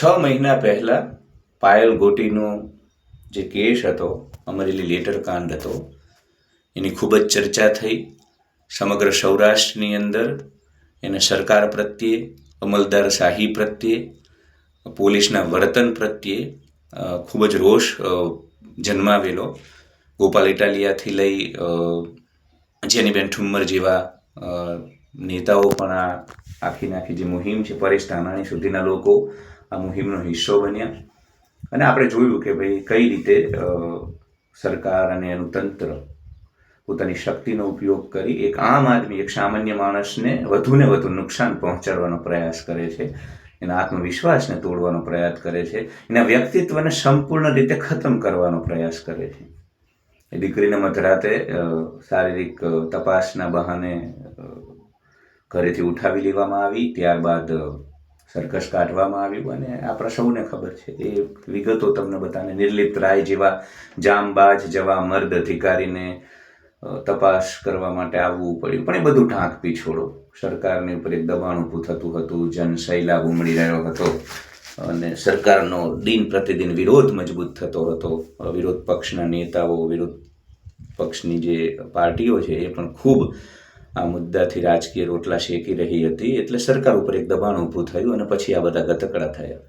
છ મહિના પહેલાં પાયલ ગોટીનો જે કેસ હતો, અમરેલી લેટર કાંડ હતો, એની ખૂબ જ ચર્ચા થઈ. સમગ્ર સૌરાષ્ટ્રની અંદર એને સરકાર પ્રત્યે, અમલદાર શાહી પ્રત્યે, પોલીસના વર્તન પ્રત્યે ખૂબ જ રોષ જન્માવેલો. ગોપાલ ઇટાલિયાથી લઈ જેનીબેન ઠુમ્મર જેવા નેતાઓ પણ આખી નાખી જે મુહિમ છે, પરેશ ધાનાણી સુધીના લોકો આ મુહિમનો હિસ્સો બન્યા. અને આપણે જોયું કે ભાઈ કઈ રીતે સરકાર અને એનું તંત્ર પોતાની શક્તિનો ઉપયોગ કરી એક આમ આદમી, એક સામાન્ય માણસને વધુને વધુ નુકસાન પહોંચાડવાનો પ્રયાસ કરે છે. એના આત્મવિશ્વાસને તોડવાનો પ્રયાસ કરે છે. એના વ્યક્તિત્વને સંપૂર્ણ રીતે ખતમ કરવાનો પ્રયાસ કરે છે. એ દીકરીને મધરાતે શારીરિક તપાસના બહાને ઘરેથી ઉઠાવી લેવામાં આવી. ત્યારબાદ સર્કસ કાઢવામાં આવ્યું અને આપણા સૌને ખબર છે. એ વિગતો તમને બધાને નિર્લિપ્ત રાય જેવા જામબાજ જેવા મર્દ અધિકારીને તપાસ કરવા માટે આવવું પડ્યું. પણ એ બધું ઢાંક પીછોડો. સરકારની ઉપર એક દબાણ ઊભું થતું હતું જન ઉમળી રહ્યો હતો અને સરકારનો દિન પ્રતિદિન વિરોધ મજબૂત થતો હતો. વિરોધ પક્ષના નેતાઓ, વિરોધ પક્ષની જે પાર્ટીઓ છે એ પણ ખૂબ આ મુદ્દાથી રાજકીય રોટલા શેકી રહી હતી એટલે સરકાર ઉપર એક દબાણ ઊભું થયું અને પછી આ બધા ગતકડા થયા.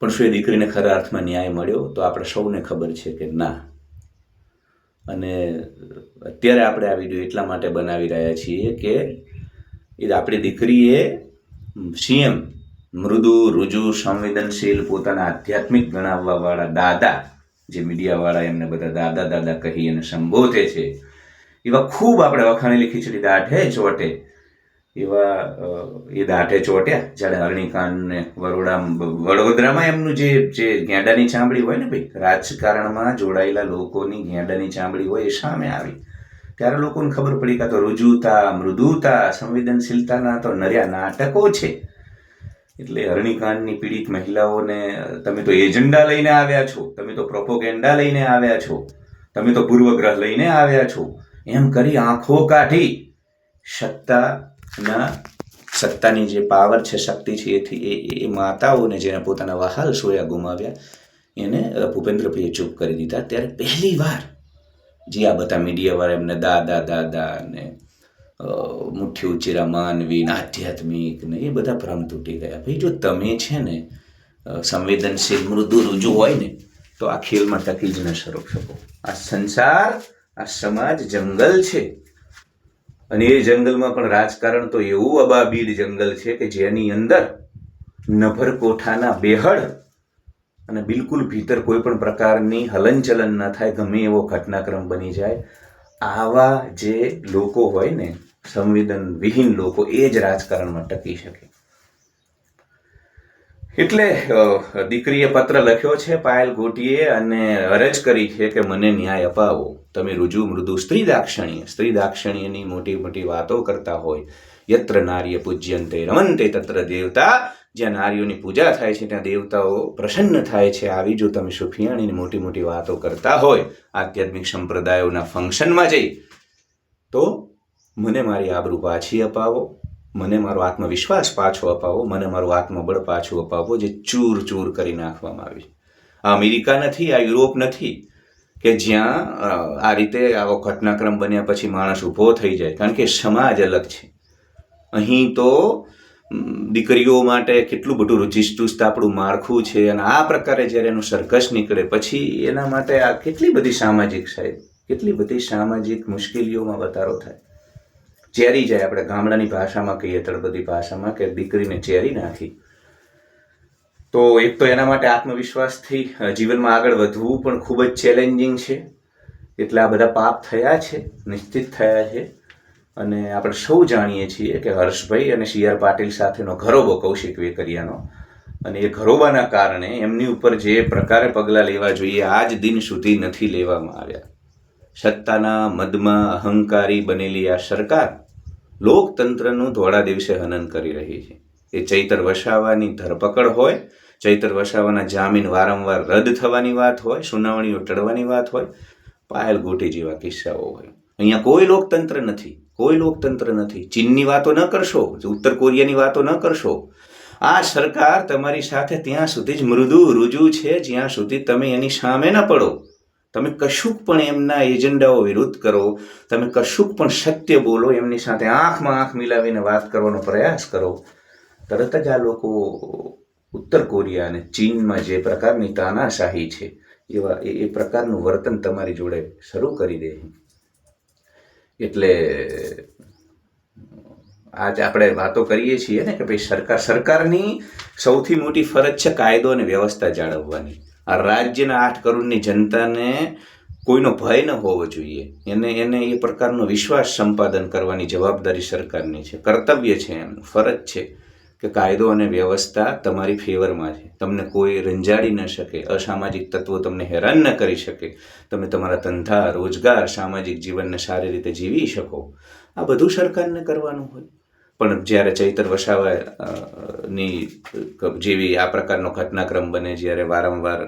પણ શું એ દીકરીને ખરા અર્થમાં ન્યાય મળ્યો? તો આપણે સૌને ખબર છે કે ના. અને અત્યારે આપણે આ વીડિયો એટલા માટે બનાવી રહ્યા છીએ કે એ આપણી દીકરીએ સીએમ મૃદુ રુજુ સંવેદનશીલ પોતાના આધ્યાત્મિક ગણાવવાવાળા દાદા, જે મીડિયાવાળા એમને બધા દાદા દાદા કહી અને સંબોધે છે એવા ખૂબ આપણે વખાણેલી ખીચડી દાઢે ચોટે એવા એ દાઢે ચોટ્યા જ્યારે હરણીકાંડને વરોડા વડોદરામાં એમનું જે જે ગેંડાની ચામડી હોય ને ભાઈ રાજકારણમાં જોડાયેલા લોકોની ગેંડાની ચામડી હોય એ સામે આવી ત્યારે લોકોને ખબર પડી કે તો રુજુતા મૃદુતા સંવેદનશીલતાના તો નર્યા નાટકો છે એટલે હરણીકાંડની પીડિત મહિલાઓને તમે તો એજન્ડા લઈને આવ્યા છો તમે તો પ્રોપોગેન્ડા લઈને આવ્યા છો તમે તો પૂર્વગ્રહ લઈને આવ્યા છો એમ કરી આંખો કાઢી. સત્તાના સત્તાની જે પાવર છે, શક્તિ છે એથી એ એ માતાઓને જેને પોતાના વહાલ સોયા ગુમાવ્યા, એને ભૂપેન્દ્રભાઈએ ચૂપ કરી દીધા. ત્યારે પહેલી વાર જે આ બધા મીડિયાવાળા એમને દાદા દાદા ને મુઠ્ઠી ઉચેરા માનવી ને આધ્યાત્મિક ને એ બધા ભ્રમ તૂટી ગયા. ભાઈ, જો તમે છે ને સંવેદનશીલ મૃદુ રુજુ હોય ને, તો આ ખેલમાં ટકી જ ન શકો આ સંસાર આ સમાજ જંગલ છે. અને એ જંગલમાં પણ રાજકારણ તો એવું અબાબીડ જંગલ છે કે જેની અંદર નભર કોઠાના બેહડ અને બિલકુલ ભીતર કોઈ પણ પ્રકારની હલનચલન ન થાય, ગમે એવો ઘટનાક્રમ બની જાય. આવા જે લોકો હોય ને સંવેદન વિહીન લોકો, એ જ રાજકારણમાં ટકી શકે. એટલે દીકરીએ પત્ર લખ્યો છે, પાયલ ગોટીએ, અને અરજ કરી છે કે મને ન્યાય અપાવો. તમે રુજુ, મૃદુ સ્ત્રી દાક્ષણ્ય સ્ત્રી દાક્ષણ્યની મોટી મોટી વાતો કરતા હોય. યત્ર નાર્ય પૂજ્યંતે રમંતે તત્ર દેવતા. જ્યાં નારીઓની પૂજા થાય છે, ત્યાં દેવતાઓ પ્રસન્ન થાય છે. આવી જો તમે સુફિયાણીની મોટી મોટી વાતો કરતા હોય, આધ્યાત્મિક સંપ્રદાયોના ફંક્શનમાં જઈ, તો મને મારી આબરૂ પાછી અપાવો. મને મારો આત્મવિશ્વાસ પાછો અપાવો, મને મારું આત્મબળ પાછું અપાવો જે ચૂર ચૂર કરી નાખવામાં આવી. આ અમેરિકા નથી, આ યુરોપ નથી, કે જ્યાં આ રીતે આવો ઘટનાક્રમ બન્યા પછી માણસ ઊભો થઈ જાય, કારણ કે સમાજ અલગ છે. અહીં તો દીકરીઓ માટે કેટલું બધું રુચિષ્ટુસ્ત આપણું માળખું છે અને આ પ્રકારે જ્યારે એનું સરકસ નીકળે પછી એના માટે આ કેટલી બધી સામાજિક સાહેબ, કેટલી બધી સામાજિક મુશ્કેલીઓમાં વધારો થાય. ચેરી જાય. આપણે ગામડાની ભાષામાં કહીએ, તળપદી ભાષામાં, કે દીકરીને ચેરી નાખી. તો એક તો એના માટે આત્મવિશ્વાસથી જીવનમાં આગળ વધવું પણ ખૂબ જ ચેલેન્જિંગ છે. એટલે આ બધા પાપ થયા છે, નિશ્ચિત થયા છે. અને આપણે સૌ જાણીએ છીએ કે હર્ષભાઈ અને સી આર પાટીલ સાથેનો ઘરોબો કૌશિક વેકરિયાનો. અને એ ઘરોબાના કારણે એમની ઉપર જે પ્રકારે પગલાં લેવા જોઈએ, આજ દિન સુધી નથી લેવામાં આવ્યા. સત્તાના, મદમાં, અહંકારી બનેલી આ સરકાર લોકતંત્રનું ધોળા દિવસે હનન કરી રહી છે. એ ચૈતર વસાવાની ધરપકડ હોય, ચૈતર વસાવાના જામીન વારંવાર રદ થવાની વાત હોય, સુનાવણીઓ ટળવાની વાત હોય, પાયલ ગોટી જેવા કિસ્સાઓ હોય. અહીંયા કોઈ લોકતંત્ર નથી, કોઈ લોકતંત્ર નથી. ચીનની વાતો ન કરશો, ઉત્તર કોરિયાની વાતો ન કરશો. આ સરકાર તમારી સાથે ત્યાં સુધી જ મૃદુ રુજુ છે, જ્યાં સુધી તમે એની સામે ન પડો. તમે કશુંક પણ એમના એજન્ડાઓ વિરુદ્ધ કરો, તમે કશુંક પણ સત્ય બોલો, એમની સાથે આંખમાં આંખ મિલાવીને વાત કરવાનો પ્રયાસ કરો. તરત જ આ લોકો ઉત્તર કોરિયા અને ચીનમાં જે પ્રકારની તાનાશાહી છે, એવા એ પ્રકારનું વર્તન તમારી જોડે શરૂ કરી દે. એટલે આજ આપણે વાતો કરીએ છીએ ને કે ભાઈ સરકાર, સરકારની સૌથી મોટી ફરજ છે કાયદો અને વ્યવસ્થા જાળવવાની. આ રાજ્યના આઠ કરોડની જનતાને કોઈનો ભય ન હોવો જોઈએ. એને એને એ પ્રકારનો વિશ્વાસ સંપાદન કરવાની જવાબદારી સરકારની છે. કર્તવ્ય છે એમનું ફરજ છે કે કાયદો અને વ્યવસ્થા તમારી ફેવરમાં છે. તમને કોઈ રંજાડી ન શકે, અસામાજિક તત્વો તમને હેરાન ન કરી શકે, તમે તમારા ધંધા, રોજગાર, સામાજિક જીવનને સારી રીતે જીવી શકો. આ બધું સરકારને કરવાનું હોય. પણ જ્યારે ચૈતર વસાવા ની જેવી આ પ્રકારનો ઘટનાક્રમ બને, જ્યારે વારંવાર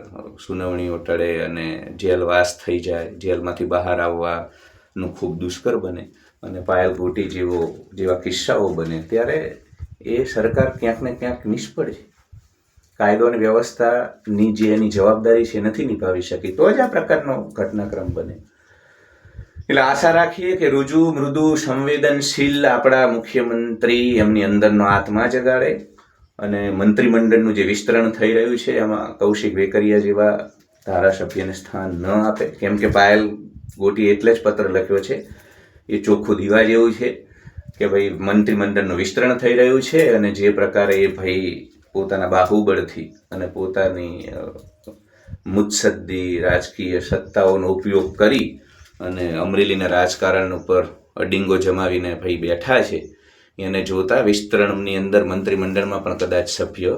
સુનાવણીઓ ટળે અને જેલવાસ થઈ જાય, જેલમાંથી બહાર આવવાનું ખૂબ દુષ્કર બને અને પાયલ ગોટી જેવો, જેવા કિસ્સાઓ બને, ત્યારે એ સરકાર ક્યાંક ને ક્યાંક નિષ્ફળ છે. કાયદો અને વ્યવસ્થાની જે એની જવાબદારી છે નથી નિભાવી શકી. તો જ આ પ્રકારનો ઘટનાક્રમ બને. એટલે આશા રાખીએ કે રુજુ, મૃદુ, સંવેદનશીલ આપણા મુખ્યમંત્રી એમની અંદરનો આત્મા જગાડે અને મંત્રીમંડળનું જે વિસ્તરણ થઈ રહ્યું છે, એમાં કૌશિક વેકરિયા જેવા ધારાસભ્યને સ્થાન ન આપે. કેમ કે પાયલ ગોટી એટલે જ પત્ર લખ્યો છે. એ ચોખ્ખું દીવા જેવું છે કે ભાઈ મંત્રીમંડળનું વિસ્તરણ થઈ રહ્યું છે અને જે પ્રકારે એ ભાઈ પોતાના બાહુબળથી અને પોતાની મુત્સદ્દી, રાજકીય સત્તાઓનો ઉપયોગ કરી અને અમરેલીના રાજકારણ ઉપર અડિંગો જમાવીને ભાઈ બેઠા છે. એને જોતા વિસ્તરણની અંદર મંત્રીમંડળમાં પણ કદાચ સભ્ય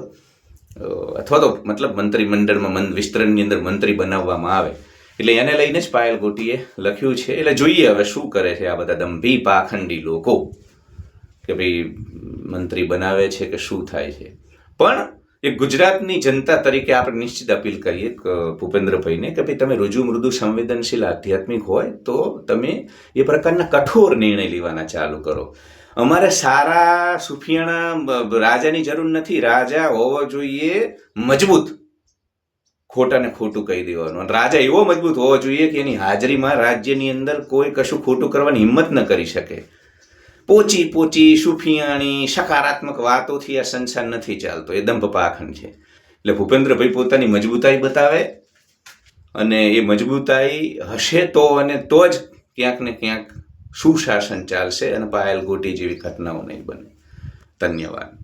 અથવા તો મતલબ મંત્રીમંડળમાં વિસ્તરણની અંદર મંત્રી બનાવવામાં આવે. એટલે એને લઈને જ પાયલ ગોટીએ લખ્યું છે. એટલે જોઈએ હવે શું કરે છે આ બધા દંભી, પાખંડી લોકો. કે ભાઈ મંત્રી બનાવે છે કે શું થાય છે. પણ એ ગુજરાતની જનતા તરીકે આપણે નિશ્ચિત અપીલ કરીએ ભૂપેન્દ્રભાઈને કે ભાઈ તમે રુજુ મૃદુ સંવેદનશીલ આધ્યાત્મિક હોય તો તમે એ પ્રકારના કઠોર નિર્ણય લેવાના ચાલુ કરો. અમારે સારા સુફિયાણા રાજાની જરૂર નથી. રાજા હોવો જોઈએ મજબૂત. ખોટાને ખોટું કહી દેવાનું. રાજા એવો મજબૂત હોવો જોઈએ કે એની હાજરીમાં રાજ્યની અંદર કોઈ કશું ખોટું કરવાની હિંમત ન કરી શકે. પોચી પોચી સુફિયાણી સકારાત્મક વાતોથી આ સંસાર નથી ચાલતો. એ દંભ પાખંડ છે. એટલે ભૂપેન્દ્રભાઈ પોતાની મજબૂતાઈ બતાવે અને એ મજબૂતાઈ હશે તો અને તો જ ક્યાંક ને ક્યાંક સુશાસન ચાલશે અને પાયલ ગોટી જેવી ઘટનાઓ નહીં બને. ધન્યવાદ.